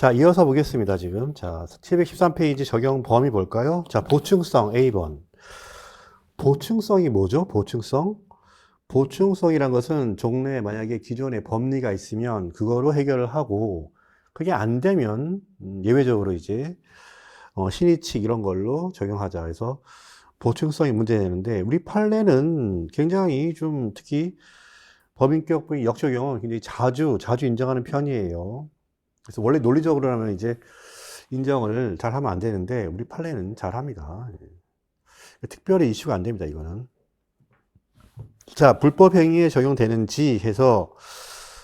자, 이어서 보겠습니다, 지금. 자, 713페이지 적용 범위 볼까요? 자, 보충성 A번. 보충성이 뭐죠? 보충성? 보충성이란 것은 종래에 만약에 기존에 법리가 있으면 그거로 해결을 하고 그게 안 되면 음, 예외적으로 이제 어, 신의칙 이런 걸로 적용하자. 그래서 보충성이 문제되는데 우리 판례는 굉장히 좀 특히 법인격 부인 역적 용은 굉장히 자주 자주 인정하는 편이에요. 그래서 원래 논리적으로라면 이제 인정을 잘 하면 안 되는데 우리 판례는 잘 합니다. 특별히 이슈가 안 됩니다. 이거는. 자, 불법 행위에 적용되는지 해서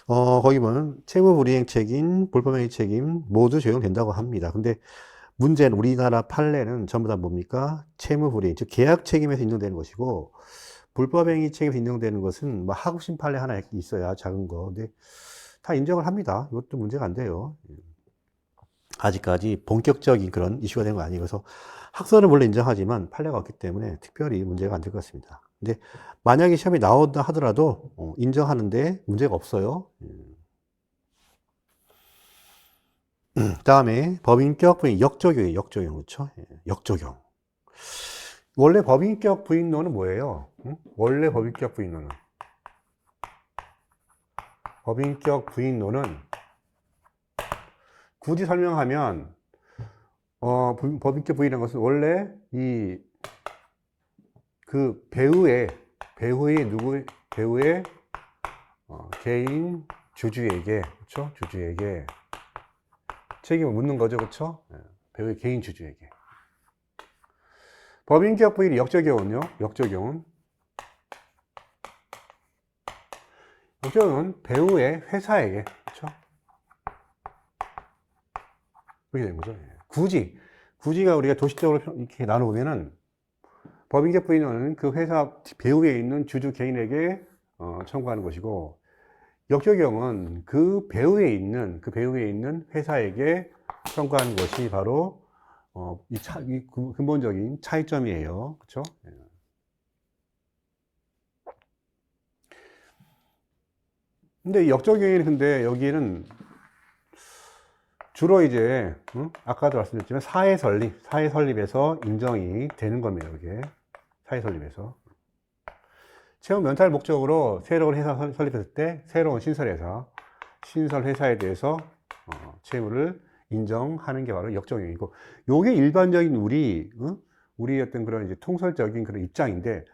어, 거기 보면 채무불이행 책임, 불법행위 책임 모두 적용된다고 합니다. 근데 문제는 우리나라 판례는 전부 다 뭡니까? 채무불이행, 즉 계약 책임에서 인정되는 것이고 불법행위 책임에서 인정되는 것은 뭐 하급심 판례 하나 있어야 작은 거. 근데 다 인정을 합니다. 이것도 문제가 안 돼요. 아직까지 본격적인 그런 이슈가 된 거. 그래서 학설은 원래 인정하지만 판례가 없기 때문에 특별히 문제가 안 될 것 같습니다. 근데 만약에 시험이 나온다 하더라도 어, 인정하는데 문제가 없어요. 음. 다음에 법인격 부인 역적용이에요. 역적용 그렇죠? 예, 역적용. 원래 법인격 부인론은 뭐예요? 응? 원래 법인격 부인론은 법인격 부인론은 굳이 설명하면 어, 부- 법인격 부인이라는 것은 원래 이 그 배우의 배우의 누구 배우의 어, 개인 주주에게 그렇죠? 주주에게 책임을 묻는 거죠, 그렇죠? 배우의 개인 주주에게 법인격 부인의 역적용은요, 역적용은 역적용은 배우의 회사에게 그렇죠? 그렇게 되는 거죠. 예. 굳이 굳이가 우리가 도식적으로 표- 이렇게 나눠보면은 법인격 부인은 그 회사 배후에 있는 주주 개인에게 어, 청구하는 것이고 역적용은 그 배후에 있는 그 배후에 있는 회사에게 청구하는 것이 바로 어, 이, 차, 이 근- 근본적인 차이점이에요. 그렇죠? 근데 이 역적용에는 근데 여기에는 주로 이제 응? 아까도 말씀드렸지만 사회 설립, 사회 설립에서 인정이 되는 겁니다. 이게 사회 설립에서 채용 면탈 목적으로 새로운 회사 설- 설립했을 때 새로운 신설 회사, 신설 회사에 대해서 어, 채무를 인정하는 게 바로 역적용이고 요게 일반적인 우리 응? 우리 어떤 그런 이제 통설적인 그런 입장인데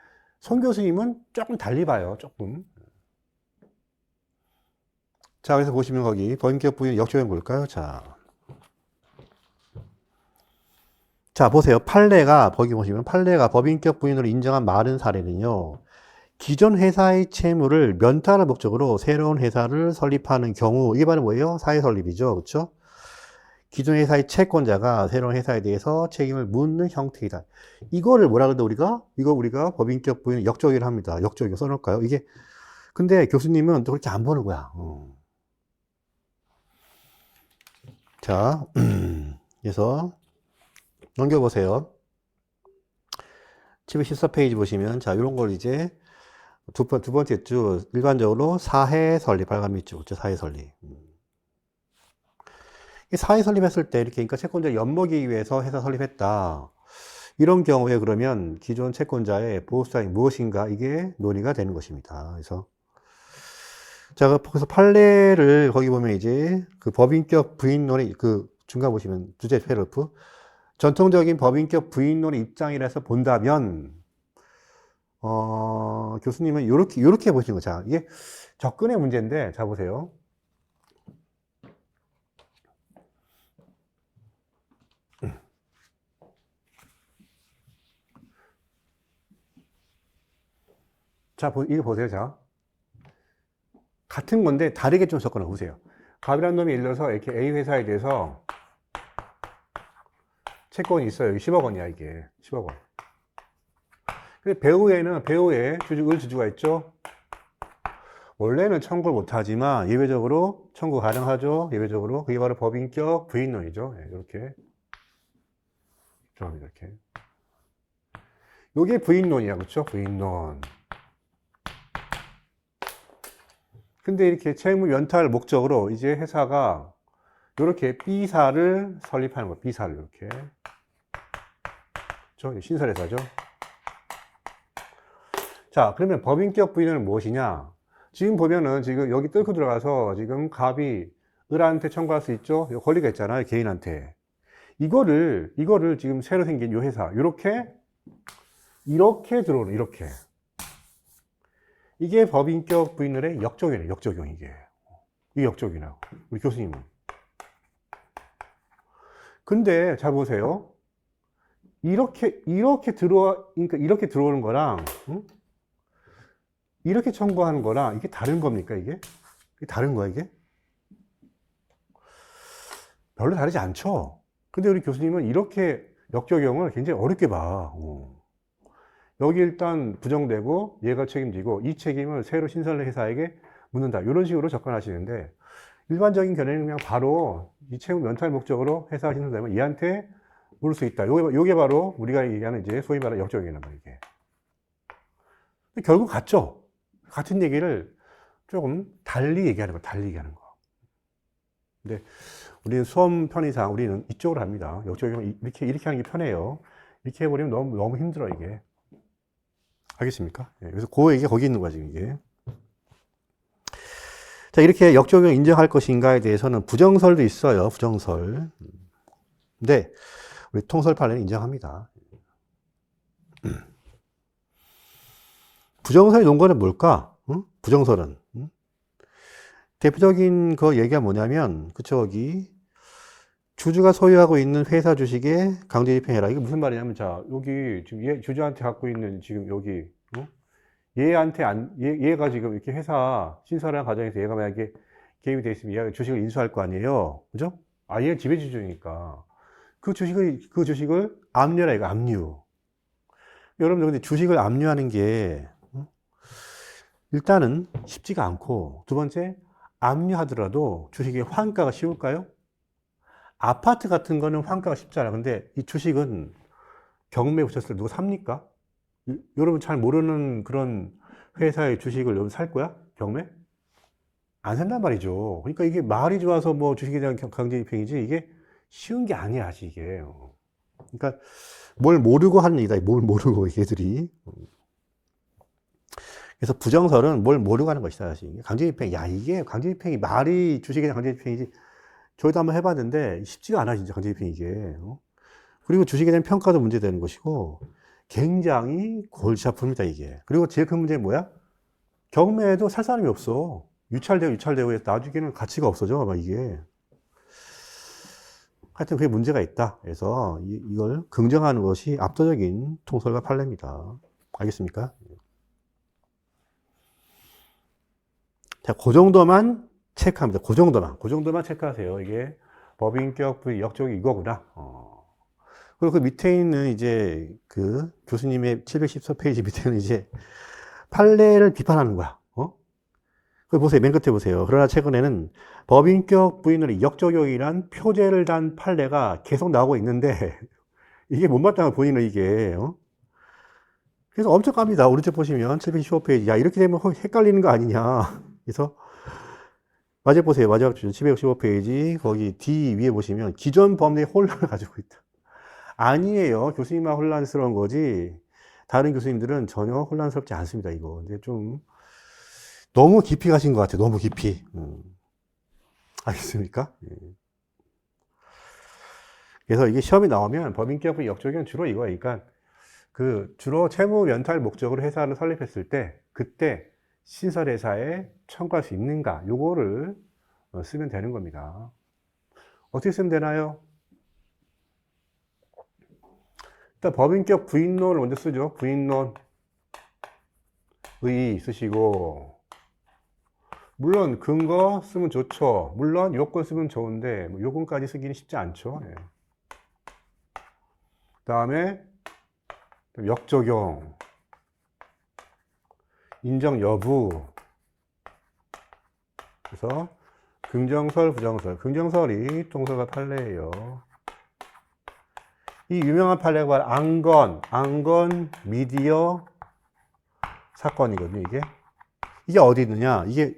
손 교수님은 조금 달리 봐요. 조금. 자, 그래서 보시면 거기 본격 부인 역적용 볼까요? 자. 자, 보세요. 판례가, 거기 보시면 판례가 법인격 부인으로 인정한 많은 사례는요. 기존 회사의 채무를 면탈할 목적으로 새로운 회사를 설립하는 경우, 이게 바로 뭐예요? 사회 설립이죠. 그렇죠? 기존 회사의 채권자가 새로운 회사에 대해서 책임을 묻는 형태이다. 이거를 뭐라 그러다 우리가? 이거 우리가 법인격 부인 역적이라 합니다. 역적이 써놓을까요? 이게, 근데 교수님은 또 그렇게 안 보는 거야. 어. 자, 그래서 넘겨보세요. 714페이지 보시면, 자, 이런 걸 이제 두, 번, 두 번째 주, 일반적으로 사회 설립, 빨간 밑줄, 그죠? 사회 설립. 사회 설립했을 때, 이렇게, 그러니까 채권자 엿먹이기 위해서 회사 설립했다. 이런 경우에 그러면 기존 채권자의 보호사항이 무엇인가, 이게 논의가 되는 것입니다. 그래서 자, 그래서 판례를 거기 보면 이제 그 법인격 부인론의 그 중간 보시면 주제 패러프 전통적인 법인격 부인론의 입장이라서 본다면 어, 교수님은 요렇게 요렇게 보시는 거죠. 자, 이게 접근의 문제인데 자 보세요. 자, 보, 이거 보세요. 자. 같은 건데 다르게 좀 접근해 보세요. 갑이라는 놈이 들어서 이렇게 A 회사에 대해서 채권이 있어요. 여기 10억 원이야, 이게. 10억 원. 근데 배후에는, 배후에 주주, 을 주주가 있죠? 원래는 청구를 못 하지만 예외적으로 청구 가능하죠? 예외적으로. 그게 바로 법인격 부인론이죠. 예, 이렇게. 이렇게. 요게 부인론이야, 그쵸? 부인론. 근데 이렇게 채무 연탈 목적으로 이제 회사가 이렇게 B사를 설립하는 거예요. B사를 이렇게. 그렇죠? 신설회사죠. 자, 그러면 법인격 부인은 무엇이냐? 지금 보면은 지금 여기 뚫고 들어가서 지금 갑이 을한테 청구할 수 있죠? 이 권리가 있잖아요. 개인한테. 이거를, 이거를 지금 새로 생긴 이 회사, 이렇게, 이렇게 들어오는, 이렇게. 이게 법인격 부인을의 역적용이에요. 역적용, 이게. 이게 역적이라고. 우리 교수님은. 근데 잘 보세요. 이렇게, 이렇게 들어와, 그러니까 이렇게 들어오는 거랑, 응? 이렇게 청구하는 거랑 이게 다른 겁니까, 이게? 이게 다른 거야, 이게? 별로 다르지 않죠? 근데 우리 교수님은 이렇게 역적용을 굉장히 어렵게 봐. 어. 여기 일단 부정되고 얘가 책임지고 이 책임을 새로 신설된 회사에게 묻는다. 이런 식으로 접근하시는데 일반적인 견해는 그냥 바로 이 책임 면탈 목적으로 회사가 신설되면 얘한테 물을 수 있다. 요게, 요게 바로 우리가 얘기하는 이제 소위 말하는 역적용이란 말이에요. 이게. 근데 결국 같죠? 같은 얘기를 조금 달리 얘기하는 거, 달리 얘기하는 거. 근데 우리는 수험 편의상 우리는 이쪽으로 합니다. 역적용 이렇게 이렇게 하는 게 편해요. 이렇게 해버리면 너무 너무 힘들어 이게. 알겠습니까? 예, 그래서 그 얘기 거기 있는 거야 지금 이게. 자 이렇게 역적용 인정할 것인가에 대해서는 부정설도 있어요. 부정설. 근데 우리 통설 판례는 인정합니다. 부정설의 논거는 뭘까? 응? 부정설은 응? 대표적인 그 얘기가 뭐냐면 그쵸 여기 주주가 소유하고 있는 회사 주식에 강제 집행해라. 이게 무슨 말이냐면 자 여기 지금 얘 주주한테 갖고 있는 지금 여기 어? 얘한테 안 얘, 얘가 지금 이렇게 회사 신설하는 과정에서 얘가 만약에 개입이 돼 있으면 얘가 주식을 인수할 거 아니에요. 그죠? 아 얘가 지배주주니까 그 주식을 그 주식을 압류라 이거 압류. 여러분들 근데 주식을 압류하는 게 어? 일단은 쉽지가 않고 두 번째 압류하더라도 주식의 환가가 쉬울까요? 아파트 같은 거는 환가가 쉽잖아. 근데 이 주식은 경매 붙였을 때 누가 삽니까? 이- 여러분 잘 모르는 그런 회사의 주식을 여러분 살 거야? 경매? 안 산단 말이죠. 그러니까 이게 말이 좋아서 뭐 주식에 대한 경- 강제 집행이지 이게 쉬운 게 아니야, 아직 이게. 어. 그러니까 뭘 모르고 하는 얘기다. 뭘 모르고 얘들이. 그래서 부정설은 뭘 모르고 하는 것이다. 사실. 강제집행. 야, 이게 강제집행이 말이 주식에 대한 강제집행이지. 저희도 한번 해봤는데 쉽지가 않아, 진짜 강제집행 이게. 어? 그리고 주식에 대한 평가도 문제되는 것이고 굉장히 골치 아픕니다, 이게. 그리고 제일 큰 문제는 뭐야? 경매에도 살 사람이 없어. 유찰되고 유찰되고 해서 나중에는 가치가 없어져, 막 이게. 하여튼 그게 문제가 있다. 그래서 이, 이걸 긍정하는 것이 압도적인 통설과 판례입니다. 알겠습니까? 자, 그 정도만 체크합니다. 그 정도만. 그 정도만 체크하세요. 이게 법인격 부의 역적이 이거구나. 어. 그리고 그 밑에 있는 이제 그 교수님의 714페이지 밑에는 이제 판례를 비판하는 거야. 어? 그 보세요. 맨 끝에 보세요. 그러나 최근에는 법인격 부인으로 역적용이란 표제를 단 판례가 계속 나오고 있는데 이게 못마땅한 본인은 이게 어? 그래서 엄청 깝니다. 오른쪽 보시면 715페이지. 야, 이렇게 되면 혹 헷갈리는 거 아니냐. 그래서 마지막 보세요. 마지막 주제 715페이지. 거기 D 위에 보시면 기존 법리의 혼란을 가지고 있다. 아니에요. 교수님만 혼란스러운 거지. 다른 교수님들은 전혀 혼란스럽지 않습니다. 이거. 근데 좀 너무 깊이 가신 것 같아요. 너무 깊이. 음. 알겠습니까? 예. 그래서 이게 시험이 나오면 법인기업의 역적은 주로 이거예요. 그러니까 그 주로 채무 면탈 목적으로 회사를 설립했을 때 그때 신설회사에 청구할 수 있는가 요거를 어, 쓰면 되는 겁니다. 어떻게 쓰면 되나요? 일단 법인격 부인론을 먼저 쓰죠. 부인론 의 쓰시고 물론 근거 쓰면 좋죠. 물론 요건 쓰면 좋은데 뭐 요건까지 쓰기는 쉽지 않죠. 예. 그다음에 역적용 인정 여부. 그래서 긍정설, 부정설. 긍정설이 통설과 판례예요. 이 유명한 판례가 바로 안건, 안건 미디어 사건이거든요, 이게. 이게 어디 있느냐? 이게